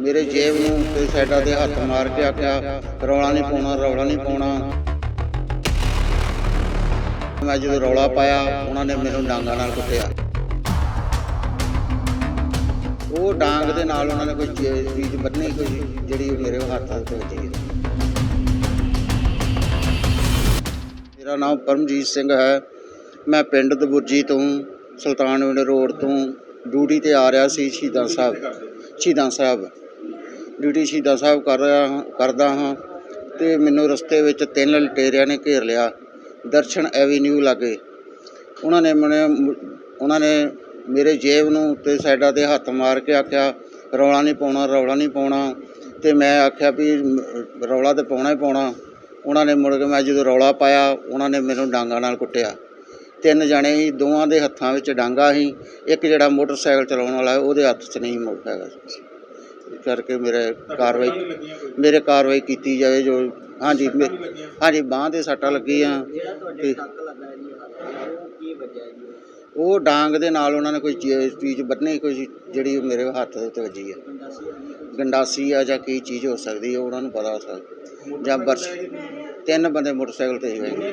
ਮੇਰੇ ਜੇਬ ਨੂੰ ਤੇ ਸਾਈਡਾਂ ਤੇ ਹੱਥ ਮਾਰ ਕੇ ਆਖਿਆ, ਰੌਲਾ ਨਹੀਂ ਪਾਉਣਾ, ਰੌਲਾ ਨਹੀਂ ਪਾਉਣਾ। ਮੈਂ ਜਦੋਂ ਰੌਲਾ ਪਾਇਆ, ਉਹਨਾਂ ਨੇ ਮੈਨੂੰ ਡਾਂਗਾਂ ਨਾਲ ਕੁੱਟਿਆ। ਉਹ ਡਾਂਗ ਦੇ ਨਾਲ ਉਹਨਾਂ ਨੇ ਕੋਈ ਚੀਜ਼ ਬੰਨੀ ਕੋਈ, ਜਿਹੜੀ ਮੇਰੇ ਹੱਥ ਤੇ ਵੱਜੀ। ਮੇਰਾ ਨਾਮ ਪਰਮਜੀਤ ਸਿੰਘ ਹੈ। ਮੈਂ ਪਿੰਡ ਦਬੁਰਜੀ ਤੋਂ, ਸੁਲਤਾਨਵਿੰਡ ਰੋਡ ਤੋਂ ਡਿਊਟੀ ਤੇ ਆ ਰਿਹਾ ਸੀ ਸ਼ਹੀਦਾਂ ਸਾਹਿਬ ਸ਼ਹੀਦਾਂ ਸਾਹਿਬ। ਡਿਊਟੀ ਸ਼ਹੀਦਾਂ ਸਾਹਿਬ ਕਰ ਰਿਹਾ ਹਾਂ, ਕਰਦਾ ਹਾਂ ਤੇ ਮੈਨੂੰ ਰਸਤੇ ਵਿੱਚ ਤਿੰਨ ਲਟੇਰਿਆਂ ਨੇ ਘੇਰ ਲਿਆ ਦਰਸ਼ਨ ਐਵੀਨਿਊ ਲਾਗੇ। ਉਹਨਾਂ ਨੇ ਮੈਨੂੰ ਉਹਨਾਂ ਨੇ ਮੇਰੇ ਜੇਬ ਨੂੰ ਤੇ ਸਾਈਡਾਂ ਤੇ ਹੱਥ ਮਾਰ ਕੇ ਆਖਿਆ, ਰੌਲਾ ਨਹੀਂ ਪਾਉਣਾ, ਰੌਲਾ ਨਹੀਂ ਪਾਉਣਾ। ਤੇ ਮੈਂ ਆਖਿਆ ਵੀ ਰੌਲਾ ਤੇ ਪਾਉਣਾ ਹੀ ਪਾਉਣਾ। ਉਹਨਾਂ ਨੇ ਮੁੜ ਕੇ ਮੈਂ ਜਦੋਂ ਰੌਲਾ ਪਾਇਆ, ਉਹਨਾਂ ਨੇ ਮੈਨੂੰ ਡਾਂਗਾਂ ਨਾਲ ਕੁੱਟਿਆ। ਤਿੰਨ ਜਣੇ ਹੀ ਦੋਵਾਂ ਦੇ ਹੱਥਾਂ ਵਿੱਚ ਡਾਂਗਾ ਸੀ। ਇੱਕ ਜਿਹੜਾ ਮੋਟਰਸਾਈਕਲ ਚਲਾਉਣ ਵਾਲਾ ਉਹਦੇ ਹੱਥ 'ਚ ਨਹੀਂ ਮੋੜ ਹੈਗਾ ਕਰਕੇ ਮੇਰੇ ਕਾਰਵਾਈ ਮੇਰੇ ਕਾਰਵਾਈ ਕੀਤੀ ਜਾਵੇ ਜੋ ਹਾਂਜੀ ਮੇ- ਹਾਂਜੀ ਬਾਂਹ ਤੇ ਸੱਟਾਂ ਲੱਗੀਆਂ। ਤੇ ਹੈ ਉਹ ਡਾਂਗ ਦੇ ਨਾਲ ਉਹਨਾਂ ਨੇ ਕੋਈ ਚੀ- ਚੀਜ਼ ਬੰਨੀ ਕੋਈ ਜਿਹੜੀ ਮੇਰੇ ਹੱਥ ਦੇ ਉੱਤੇ ਵੱਜੀ ਹੈ ਗੰਡਾਸੀ ਆ ਜਾਂ? ਕੀ ਚੀਜ਼ ਹੋ ਸਕਦੀ ਹੈ ਉਹਨਾਂ ਨੂੰ ਪਤਾ ਹੋ ਸਕਦਾ ਜਾਂ ਬਰਸ਼ ਤਿੰਨ ਬੰਦੇ ਮੋਟਰਸਾਈਕਲ ਤੇ ਹੀ ਹੋਏ।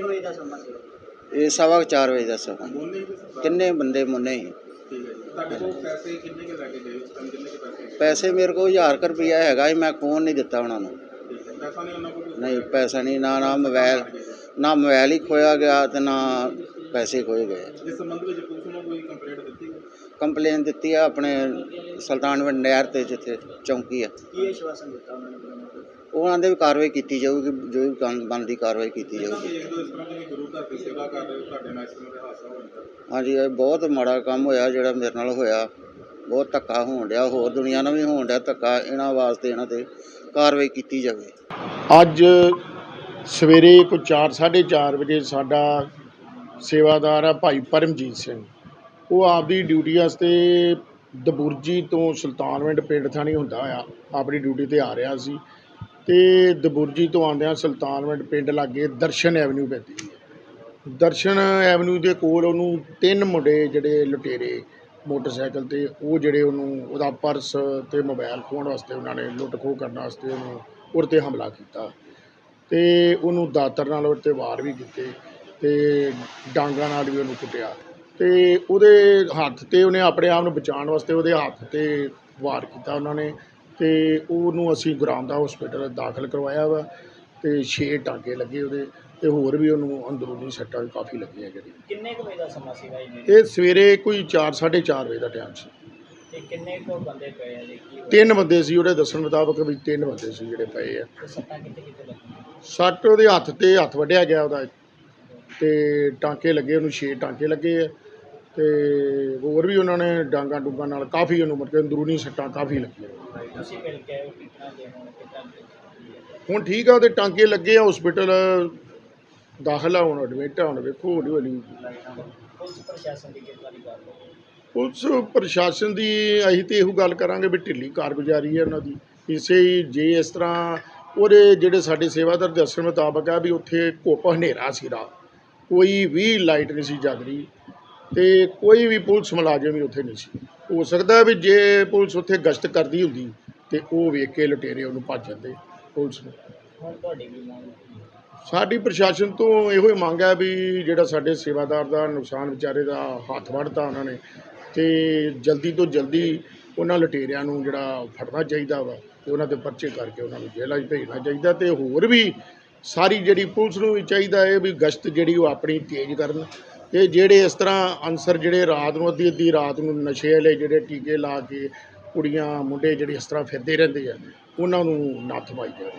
ਇਹ ਸਵਾ ਕੁ ਚਾਰ ਵਜੇ ਦਾ ਸਮਾਂ। ਕਿੰਨੇ ਬੰਦੇ ਮੁੰਨੇ ਸੀ ਤੁਹਾਡੇ ਕੋਲ ਪੈਸੇ ਕਿੰਨੇ ਕੁ ਲੈ ਕੇ ਗਏ? ਉਸ ਟਾਈਮ ਕਿੰਨੇ ਕੁ ਪੈਸੇ ਪੈਸੇ ਮੇਰੇ ਕੋਲ 1000 ਕੁ ਰੁਪਈਆ ਹੈਗਾ ਸੀ ਮੈਂ ਫੋਨ ਨਹੀਂ ਦਿੱਤਾ ਉਹਨਾਂ ਨੂੰ। ਠੀਕ ਹੈ ਪੈਸਾ ਨਹੀਂ ਉਹਨਾਂ ਕੋਲ ਨਹੀਂ ਪੈਸਾ ਨਹੀਂ ਨਾ ਨਾ ਮੋਬਾਈਲ ਨਾ ਮੋਬਾਈਲ ਹੀ ਖੋਇਆ ਗਿਆ ਤੇ ਨਾ ਪੈਸੇ ਖੋਏ ਗਏ। ਇਸ ਸੰਬੰਧ ਵਿੱਚ ਪੁਲਿਸ ਨੂੰ ਕੋਈ ਕੰਪਲੇਂਟ ਦਿੱਤੀ? ਕੰਪਲੇਨ ਦਿੱਤੀ ਆ ਆਪਣੇ ਸੁਲਤਾਨਵਿੰਡ ਨਹਿਰ ਤੇ ਜਿੱਥੇ ਚੌਂਕੀ ਆ। ਕੀ ਆਸ਼ਵਾਸਨ ਦਿੱਤਾ ਉਹਨਾਂ ਨੇ? ਤੁਹਾਨੂੰ? ਉਹਨਾਂ ਦੇ ਵੀ ਕਾਰਵਾਈ ਕੀਤੀ ਜਾਊਗੀ ਜੋ ਵੀ ਕੰਮ ਬਣਦੀ ਕਾਰਵਾਈ ਕੀਤੀ ਜਾਊਗੀ। ਇੱਕ ਦੋ ਇਸ ਤਰ੍ਹਾਂ ਤੁਸੀਂ ਗੁਰੂ ਘਰ ਦੀ ਸੇਵਾ ਕਰ ਰਹੇ ਹੋ ਤੁਹਾਡੇ ਨਾਲ ਇਸ ਤਰ੍ਹਾਂ ਦਾ ਹਾਦਸਾ ਹੋ ਜਾਂਦਾ ਹਾਂਜੀ ਇਹ ਬਹੁਤ ਮਾੜਾ ਕੰਮ ਹੋਇਆ ਜਿਹੜਾ ਮੇਰੇ ਨਾਲ ਹੋਇਆ। ਬਹੁਤ ਧੱਕਾ ਹੋਣ ਡਿਆ ਹੋਰ ਦੁਨੀਆ ਨਾਲ ਵੀ ਹੋਣ ਡਿਆ ਧੱਕਾ ਇਹਨਾਂ ਵਾਸਤੇ ਇਹਨਾਂ ਤੇ ਕਾਰਵਾਈ ਕੀਤੀ ਜਾਵੇ। ਅੱਜ ਸਵੇਰੇ ਕੋਈ 4:30 ਵਜੇ ਸਾਡਾ ਸੇਵਾਦਾਰ ਆ ਭਾਈ ਪਰਮਜੀਤ ਸਿੰਘ। ਉਹ ਆਪਦੀ ਡਿਊਟੀ ਵਾਸਤੇ ਦਬੁਰਜੀ ਤੋਂ ਸੁਲਤਾਨਵਿੰਡ ਪਿੰਡ ਥਾਣੀ ਹੁੰਦਾ ਆ ਆਪਣੀ ਡਿਊਟੀ ਤੇ ਆ ਰਿਹਾ ਸੀ। ਤੇ ਦਬੁਰਜੀ ਤੋਂ ਆਉਂਦਿਆਂ ਸੁਲਤਾਨਵਿੰਡ ਪਿੰਡ ਲਾਗੇ ਦਰਸ਼ਨ ਐਵਨਿਊ ਪੈਂਦੀ ਹੈ। ਦਰਸ਼ਨ ਐਵਨਿਊ ਦੇ ਕੋਲ ਉਹਨੂੰ ਤਿੰਨ ਮੁੰਡੇ ਜਿਹੜੇ ਲੁਟੇਰੇ ਮੋਟਰਸਾਈਕਲ ਤੇ, ਉਹ ਜਿਹੜੇ ਉਹਨੂੰ, ਉਹਦਾ ਪਰਸ ਤੇ ਮੋਬਾਈਲ ਖੋਹਣ ਵਾਸਤੇ ਉਹਨਾਂ ਨੇ ਲੁੱਟ ਖੋਹ ਕਰਨ ਵਾਸਤੇ ਉਹਨੂੰ ਉਹਦੇ ਤੇ ਹਮਲਾ ਕੀਤਾ। ਤੇ ਉਹਨੂੰ ਦਾਤਰ ਨਾਲ ਉਹਦੇ ਤੇ ਵਾਰ ਵੀ ਕੀਤੇ ਤੇ ਡਾਂਗਾਂ ਨਾਲ ਵੀ ਉਹਨੂੰ ਕੁੱਟਿਆ। ਤੇ ਉਹਦੇ ਹੱਥ ਤੇ ਉਹਨੇ ਆਪਣੇ ਆਪ ਨੂੰ ਬਚਾਉਣ ਵਾਸਤੇ ਉਹਦੇ ਹੱਥ ਤੇ ਵਾਰ ਕੀਤਾ ਉਹਨਾਂ ਨੇ। ਤੇ ਉਹਨੂੰ ਅਸੀਂ ਗੁਰਾਮ ਦਾ ਹਸਪੀਟਲ ਦਾਖਲ ਕਰਵਾਇਆ ਵਾ ਤੇ ਛੇ ਟਾਂਕੇ ਲੱਗੇ ਉਹਦੇ ਤੇ ਹੋਰ ਵੀ ਉਹਨੂੰ ਅੰਦਰੂਨੀ ਸੱਟਾਂ ਵੀ ਕਾਫੀ ਲੱਗੀਆਂ ਜਿਹੜੀ ਕਿੰਨੇ ਕੁ ਵਜੇ ਦਾ ਸਮਾਂ ਸੀਗਾ ਜੀ? ਇਹ ਸਵੇਰੇ ਕੋਈ 4 4:30 ਵਜੇ ਦਾ ਟਾਈਮ ਸੀ। ਤੇ ਕਿੰਨੇ ਕੁ ਬੰਦੇ ਪਏ ਆ ਜੀ? ਕੀ ਤਿੰਨ ਬੰਦੇ ਸੀ ਉਹਦੇ ਦੱਸਣ ਮੁਤਾਬਕ ਵੀ ਤਿੰਨ ਬੰਦੇ ਸੀ ਜਿਹੜੇ ਪਏ ਆ। ਸੱਟਾਂ ਕਿੱਥੇ ਕਿੱਥੇ ਲੱਗੀਆਂ? ਸੱਟ ਉਹਦੇ ਹੱਥ ਤੇ ਹੱਥ ਵੱਢਿਆ ਗਿਆ ਉਹਦਾ। ਤੇ ਟਾਂਕੇ ਲੱਗੇ ਉਹਨੂੰ ਛੇ ਟਾਂਕੇ ਲੱਗੇ ਆ। ਤੇ ਹੋਰ ਵੀ ਉਹਨਾਂ ਨੇ ਡਾਂਗਾ ਡੂੰਗਾ ਨਾਲ ਕਾਫੀ ਉਹਨੂੰ ਮਤਲਬ ਅੰਦਰੂਨੀ ਸੱਟਾਂ ਕਾਫੀ ਲੱਗੀਆਂ। ਤੁਸੀਂ ਮਿਲ ਕੇ ਆਏ ਹੋ ਕਿਤਨਾ ਦੇ ਹੁਣ ਠੀਕ ਆ ਉਹਦੇ ਟਾਂਕੇ ਲੱਗੇ ਆ ਹਸਪੀਟਲ ਦਾਖਲ ਆ ਹੁਣ ਐਡਮਿਟ ਆ ਹੁਣ ਵੇਖੋ ਹੌਲੀ ਹੌਲੀ। ਪੁਲਿਸ ਪ੍ਰਸ਼ਾਸਨ ਦੀ ਕਿਰਪਾ ਦੀ ਗੱਲ ਪੁਲਿਸ ਪ੍ਰਸ਼ਾਸਨ ਦੀ ਅਸੀਂ ਤੇ ਇਹੋ ਗੱਲ ਕਰਾਂਗੇ ਵੀ ਢਿੱਲੀ ਕਾਰਗੁਜ਼ਾਰੀ ਹੈ ਉਹਨਾਂ ਦੀ। ਇਸੇ ਹੀ ਜੇ ਇਸ ਤਰ੍ਹਾਂ ਉਹਦੇ ਜਿਹੜੇ ਸਾਡੇ ਸੇਵਾਦਾਰ ਦੇ ਦੱਸਣ ਮੁਤਾਬਕ ਆ ਵੀ ਉੱਥੇ ਘੁੱਪ ਹਨੇਰਾ ਸੀ ਰਾਤ ਕੋਈ ਵੀ ਲਾਈਟ ਨਹੀਂ ਸੀ ਜਗ ਰਹੀ ਤੇ ਕੋਈ ਵੀ ਪੁਲਿਸ ਮੁਲਾਜ਼ਮ ਵੀ ਉੱਥੇ ਨਹੀਂ ਸੀ। ਹੋ ਸਕਦਾ ਵੀ ਜੇ ਪੁਲਿਸ ਉੱਥੇ ਗਸ਼ਤ ਕਰਦੀ ਹੁੰਦੀ ਤੇ ਉਹ ਵੇਖ ਕੇ ਲੁਟੇਰੇ ਉਹਨੂੰ ਭੱਜ ਜਾਂਦੇ ਪੁਲਿਸ ਨੂੰ। ਸਾਡੀ ਪ੍ਰਸ਼ਾਸਨ ਤੋਂ ਇਹੋ ਹੀ ਮੰਗ ਹੈ ਵੀ ਜਿਹੜਾ ਸਾਡੇ ਸੇਵਾਦਾਰ ਦਾ ਨੁਕਸਾਨ ਵਿਚਾਰੇ ਦਾ ਹੱਥ ਵੜਤਾ ਉਹਨਾਂ ਨੇ ਤੇ ਜਲਦੀ ਤੋਂ ਜਲਦੀ ਉਹਨਾਂ ਲਟੇਰਿਆਂ ਨੂੰ ਜਿਹੜਾ ਫੜਨਾ ਚਾਹੀਦਾ ਵਾ ਤੇ ਉਹਨਾਂ ਦੇ ਪਰਚੇ ਕਰਕੇ ਉਹਨਾਂ ਨੂੰ ਜੇਲ੍ਹਾਂ 'ਚ ਭੇਜਣਾ ਚਾਹੀਦਾ ਤੇ ਹੋਰ ਵੀ ਸਾਰੀ ਜਿਹੜੀ ਪੁਲਿਸ ਨੂੰ ਵੀ ਚਾਹੀਦਾ ਹੈ ਵੀ ਗਸ਼ਤ ਜਿਹੜੀ ਉਹ ਆਪਣੀ ਤੇਜ਼ ਕਰਨ ਤੇ ਜਿਹੜੇ ਇਸ ਤਰ੍ਹਾਂ ਅਨਸਰ ਜਿਹੜੇ ਰਾਤ ਨੂੰ, ਅੱਧੀ ਅੱਧੀ ਰਾਤ ਨੂੰ ਨਸ਼ੇ ਵਾਲੇ ਜਿਹੜੇ ਟੀਕੇ ਲਾ ਕੇ ਕੁੜੀਆਂ, ਮੁੰਡੇ ਜਿਹੜੇ ਇਸ ਤਰ੍ਹਾਂ ਫਿਰਦੇ ਰਹਿੰਦੇ ਆ, ਉਹਨਾਂ ਨੂੰ ਨੱਥ ਪਾਈ ਜਾਵੇ।